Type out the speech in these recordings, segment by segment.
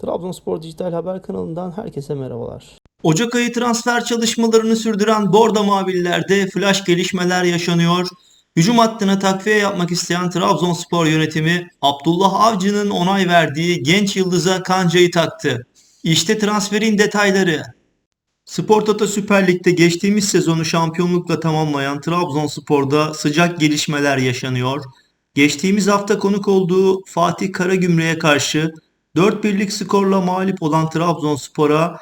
Trabzonspor Dijital Haber kanalından herkese merhabalar. Ocak ayı transfer çalışmalarını sürdüren Bordo Mavililer'de flash gelişmeler yaşanıyor. Hücum hattına takviye yapmak isteyen Trabzonspor yönetimi Abdullah Avcı'nın onay verdiği genç yıldıza kancayı taktı. İşte transferin detayları. Spor Toto Süper Lig'de geçtiğimiz sezonu şampiyonlukla tamamlayan Trabzonspor'da sıcak gelişmeler yaşanıyor. Geçtiğimiz hafta konuk olduğu Fatih Karagümrük'e karşı 4 birlik skorla mağlup olan Trabzonspor'a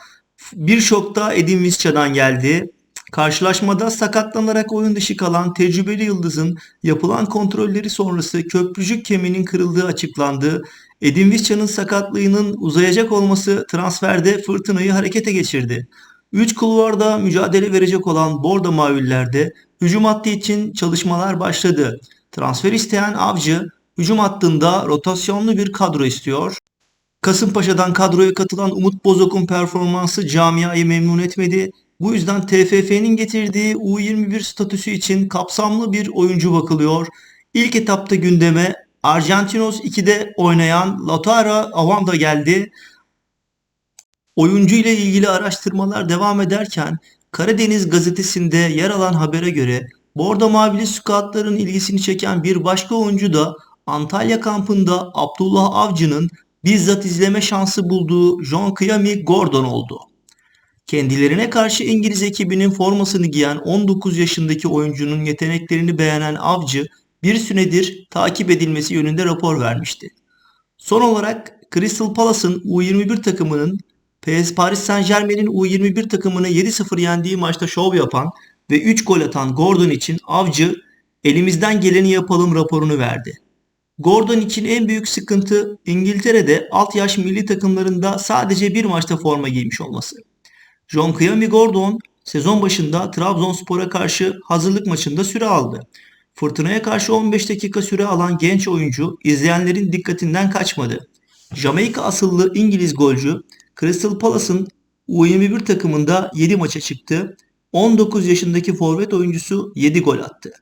bir şok da Edin Visca'dan geldi. Karşılaşmada sakatlanarak oyun dışı kalan tecrübeli yıldızın yapılan kontrolleri sonrası köprücük kemiğinin kırıldığı açıklandı. Edin Visca'nın sakatlığının uzayacak olması transferde fırtınayı harekete geçirdi. 3 kulvarda mücadele verecek olan Bordo Mavillerde hücum hattı için çalışmalar başladı. Transfer isteyen Avcı hücum hattında rotasyonlu bir kadro istiyor. Kasımpaşa'dan kadroya katılan Umut Bozok'un performansı camiayı memnun etmedi. Bu yüzden TFF'nin getirdiği U21 statüsü için kapsamlı bir oyuncu bakılıyor. İlk etapta gündeme Argentinos 2'de oynayan Lautaro Avanda geldi. Oyuncu ile ilgili araştırmalar devam ederken Karadeniz gazetesinde yer alan habere göre Bordo Mavili scoutların ilgisini çeken bir başka oyuncu da Antalya kampında Abdullah Avcı'nın bizzat izleme şansı bulduğu Kıyami Gordon oldu. Kendilerine karşı İngiliz ekibinin formasını giyen 19 yaşındaki oyuncunun yeteneklerini beğenen Avcı bir süredir takip edilmesi yönünde rapor vermişti. Son olarak Crystal Palace'ın U21 takımının PS Paris Saint Germain'in U21 takımını 7-0 yendiği maçta şov yapan ve 3 gol atan Gordon için Avcı elimizden geleni yapalım raporunu verdi. Gordon için en büyük sıkıntı İngiltere'de alt yaş milli takımlarında sadece bir maçta forma giymiş olması. John Kıyami Gordon sezon başında Trabzonspor'a karşı hazırlık maçında süre aldı. Fırtınaya karşı 15 dakika süre alan genç oyuncu izleyenlerin dikkatinden kaçmadı. Jamaika asıllı İngiliz golcü Crystal Palace'ın U21 takımında 7 maça çıktı. 19 yaşındaki forvet oyuncusu 7 gol attı.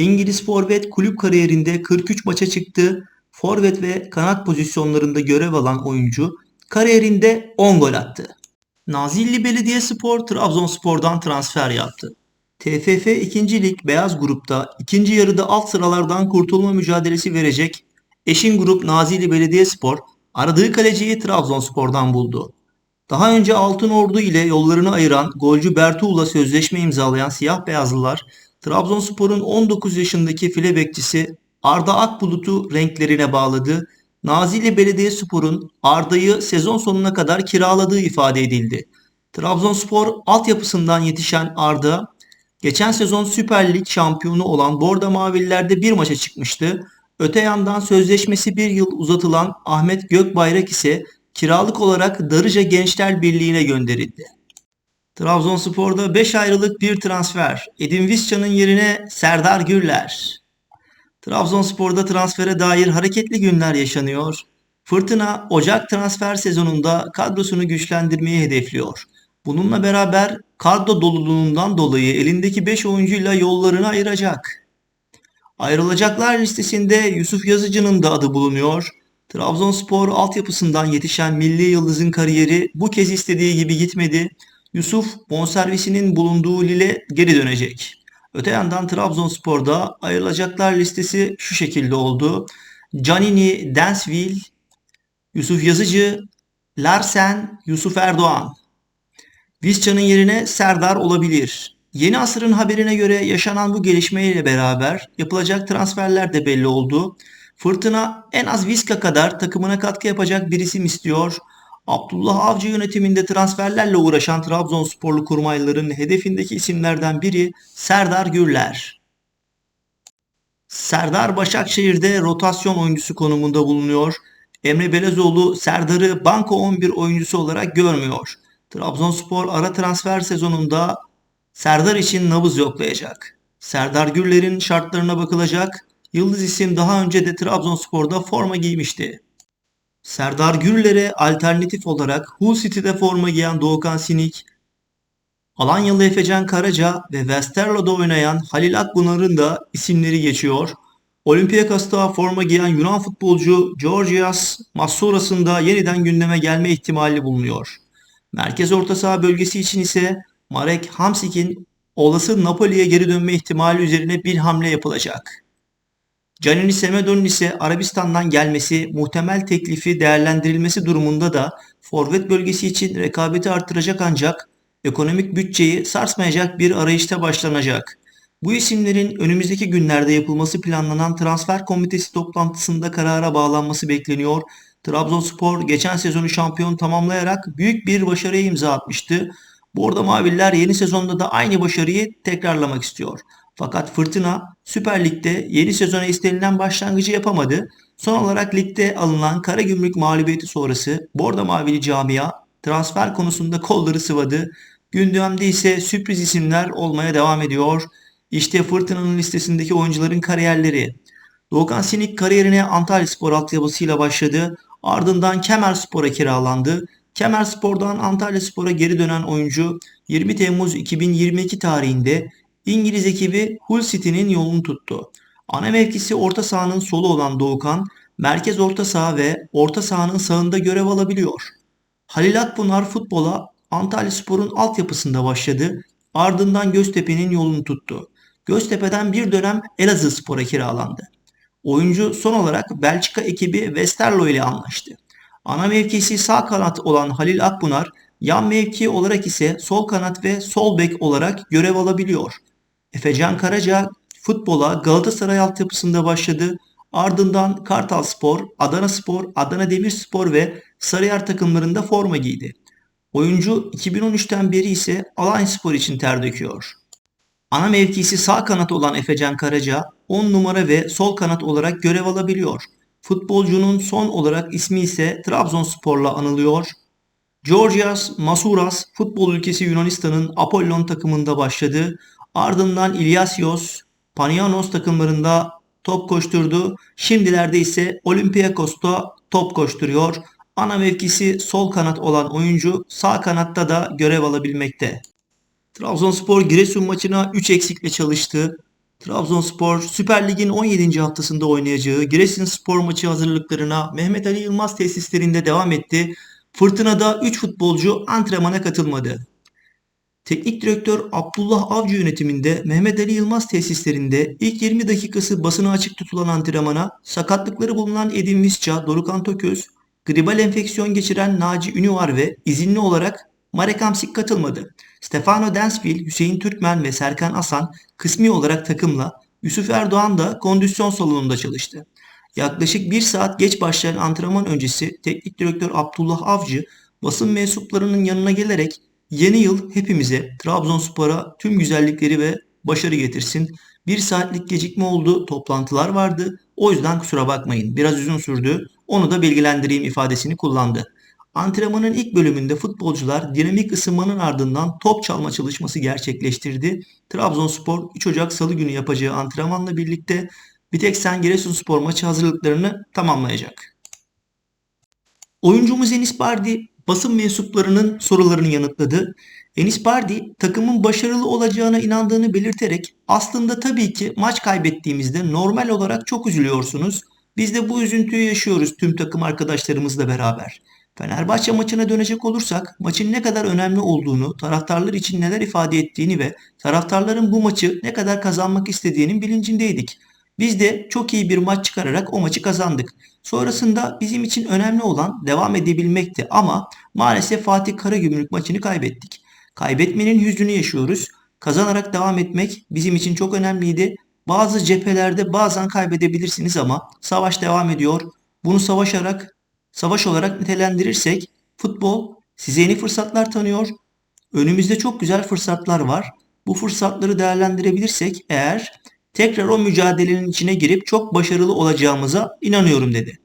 İngiliz forvet kulüp kariyerinde 43 maça çıktı. Forvet ve kanat pozisyonlarında görev alan oyuncu kariyerinde 10 gol attı. Nazilli Belediyespor Trabzonspor'dan transfer yaptı. TFF 2. Lig Beyaz Grup'ta ikinci yarıda alt sıralardan kurtulma mücadelesi verecek Eşin Grup Nazilli Belediyespor aradığı kaleciyi Trabzonspor'dan buldu. Daha önce Altın Ordu ile yollarını ayıran golcü Bertuğ'la sözleşme imzalayan siyah beyazlılar Trabzonspor'un 19 yaşındaki file bekçisi Arda Akbulut'u renklerine bağladı. Nazilli Belediyespor'un Arda'yı sezon sonuna kadar kiraladığı ifade edildi. Trabzonspor altyapısından yetişen Arda, geçen sezon Süper Lig şampiyonu olan Bordo Mavililer'de bir maça çıkmıştı. Öte yandan sözleşmesi bir yıl uzatılan Ahmet Gökbayrak ise kiralık olarak Darıca Gençler Birliği'ne gönderildi. Trabzonspor'da 5 ayrılık bir transfer. Edin Visca'nın yerine Serdar Gürler. Trabzonspor'da transfere dair hareketli günler yaşanıyor. Fırtına Ocak transfer sezonunda kadrosunu güçlendirmeyi hedefliyor. Bununla beraber kadro doluluğundan dolayı elindeki 5 oyuncuyla yollarını ayıracak. Ayrılacaklar listesinde Yusuf Yazıcı'nın da adı bulunuyor. Trabzonspor altyapısından yetişen milli yıldızın kariyeri bu kez istediği gibi gitmedi. Yusuf bonservisinin bulunduğu Lille geri dönecek. Öte yandan Trabzonspor'da ayrılacaklar listesi şu şekilde oldu. Canini, Densville, Yusuf Yazıcı, Larsen, Yusuf Erdoğan. Visca'nın yerine Serdar olabilir. Yeni asırın haberine göre yaşanan bu gelişmeyle beraber yapılacak transferler de belli oldu. Fırtına en az Viska kadar takımına katkı yapacak bir isim istiyor. Abdullah Avcı yönetiminde transferlerle uğraşan Trabzonsporlu kurmayların hedefindeki isimlerden biri Serdar Gürler. Serdar Başakşehir'de rotasyon oyuncusu konumunda bulunuyor. Emre Belezoğlu Serdar'ı banko 11 oyuncusu olarak görmüyor. Trabzonspor ara transfer sezonunda Serdar için nabız yoklayacak. Serdar Gürler'in şartlarına bakılacak. Yıldız isim daha önce de Trabzonspor'da forma giymişti. Serdar Gürler'e alternatif olarak Hull City'de forma giyen Doğukan Sinik, Alanyalı Efecan Karaca ve Westerlo'da oynayan Halil Akbunar'ın da isimleri geçiyor. Olympiakos'ta forma giyen Yunan futbolcu Georgios Massouras'ın da yeniden gündeme gelme ihtimali bulunuyor. Merkez orta saha bölgesi için ise Marek Hamsik'in olası Napoli'ye geri dönme ihtimali üzerine bir hamle yapılacak. Canini Semedo'nun ise Arabistan'dan gelmesi, muhtemel teklifi değerlendirilmesi durumunda da forvet bölgesi için rekabeti artıracak ancak ekonomik bütçeyi sarsmayacak bir arayışta başlanacak. Bu isimlerin önümüzdeki günlerde yapılması planlanan transfer komitesi toplantısında karara bağlanması bekleniyor. Trabzonspor geçen sezonu şampiyon tamamlayarak büyük bir başarıya imza atmıştı. Bordo Maviller yeni sezonda da aynı başarıyı tekrarlamak istiyor. Fakat Fırtına Süper Lig'de yeni sezona istenilen başlangıcı yapamadı. Son olarak ligde alınan Karagümrük mağlubiyeti sonrası Bordo Mavili camia transfer konusunda kolları sıvadı. Gündemde ise sürpriz isimler olmaya devam ediyor. İşte Fırtına'nın listesindeki oyuncuların kariyerleri. Doğukan Sinik kariyerine Antalya Spor altyapısıyla başladı. Ardından Kemer Spor'a kiralandı. Kemer Spor'dan Antalya Spor'a geri dönen oyuncu 20 Temmuz 2022 tarihinde İngiliz ekibi Hull City'nin yolunu tuttu. Ana mevkisi orta sahanın solu olan Doğukan, merkez orta saha ve orta sahanın sağında görev alabiliyor. Halil Akpınar futbola Antalya Spor'un altyapısında başladı. Ardından Göztepe'nin yolunu tuttu. Göztepe'den bir dönem Elazığ Spor'a kiralandı. Oyuncu son olarak Belçika ekibi Westerlo ile anlaştı. Ana mevkisi sağ kanat olan Halil Akpınar, yan mevki olarak ise sol kanat ve sol bek olarak görev alabiliyor. Efecan Karaca futbola Galatasaray altyapısında başladı. Ardından Kartal Spor, Adana Spor, Adana Demirspor ve Sarıyer takımlarında forma giydi. Oyuncu 2013'ten beri ise Alanya Spor için ter döküyor. Ana mevkisi sağ kanat olan Efecan Karaca 10 numara ve sol kanat olarak görev alabiliyor. Futbolcunun son olarak ismi ise Trabzonspor'la anılıyor. Georgios Masouras futbol ülkesi Yunanistan'ın Apollon takımında başladı. Ardından İlyasios, Panianos takımlarında top koşturdu. Şimdilerde ise Olympiakos'ta top koşturuyor. Ana mevkisi sol kanat olan oyuncu sağ kanatta da görev alabilmekte. Trabzonspor Giresun maçına 3 eksikle çalıştı. Trabzonspor Süper Lig'in 17. haftasında oynayacağı Giresunspor maçı hazırlıklarına Mehmet Ali Yılmaz tesislerinde devam etti. Fırtınada 3 futbolcu antrenmana katılmadı. Teknik direktör Abdullah Avcı yönetiminde Mehmet Ali Yılmaz tesislerinde ilk 20 dakikası basına açık tutulan antrenmana sakatlıkları bulunan Edin Visca, Dorukan Toköz, gribal enfeksiyon geçiren Naci Ünüvar ve izinli olarak Marek Hamsik katılmadı. Stefano Densville, Hüseyin Türkmen ve Serkan Asan kısmi olarak takımla, Yusuf Erdoğan da kondisyon salonunda çalıştı. Yaklaşık bir saat geç başlayan antrenman öncesi teknik direktör Abdullah Avcı basın mensuplarının yanına gelerek yeni yıl hepimize Trabzonspor'a tüm güzellikleri ve başarı getirsin. Bir saatlik gecikme oldu, toplantılar vardı. O yüzden kusura bakmayın. Biraz uzun sürdü. Onu da bilgilendireyim ifadesini kullandı. Antrenmanın ilk bölümünde futbolcular dinamik ısınmanın ardından top çalma çalışması gerçekleştirdi. Trabzonspor 3 Ocak Salı günü yapacağı antrenmanla birlikte Biteksen Giresunspor maçı hazırlıklarını tamamlayacak. Oyuncumuz Enis Bardi basın mensuplarının sorularını yanıtladı. Enis Bardi takımın başarılı olacağına inandığını belirterek aslında tabii ki maç kaybettiğimizde normal olarak çok üzülüyorsunuz. Biz de bu üzüntüyü yaşıyoruz tüm takım arkadaşlarımızla beraber. Fenerbahçe maçına dönecek olursak maçın ne kadar önemli olduğunu, taraftarlar için neler ifade ettiğini ve taraftarların bu maçı ne kadar kazanmak istediğinin bilincindeydik. Biz de çok iyi bir maç çıkararak o maçı kazandık. Sonrasında bizim için önemli olan devam edebilmekti ama maalesef Fatih Karagümrük maçını kaybettik. Kaybetmenin hüznünü yaşıyoruz. Kazanarak devam etmek bizim için çok önemliydi. Bazı cephelerde bazen kaybedebilirsiniz ama savaş devam ediyor. Bunu savaşarak, savaş olarak nitelendirirsek futbol size yeni fırsatlar tanıyor. Önümüzde çok güzel fırsatlar var. Bu fırsatları değerlendirebilirsek eğer tekrar o mücadelenin içine girip çok başarılı olacağımıza inanıyorum dedi.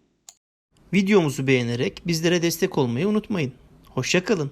Videomuzu beğenerek bizlere destek olmayı unutmayın. Hoşçakalın.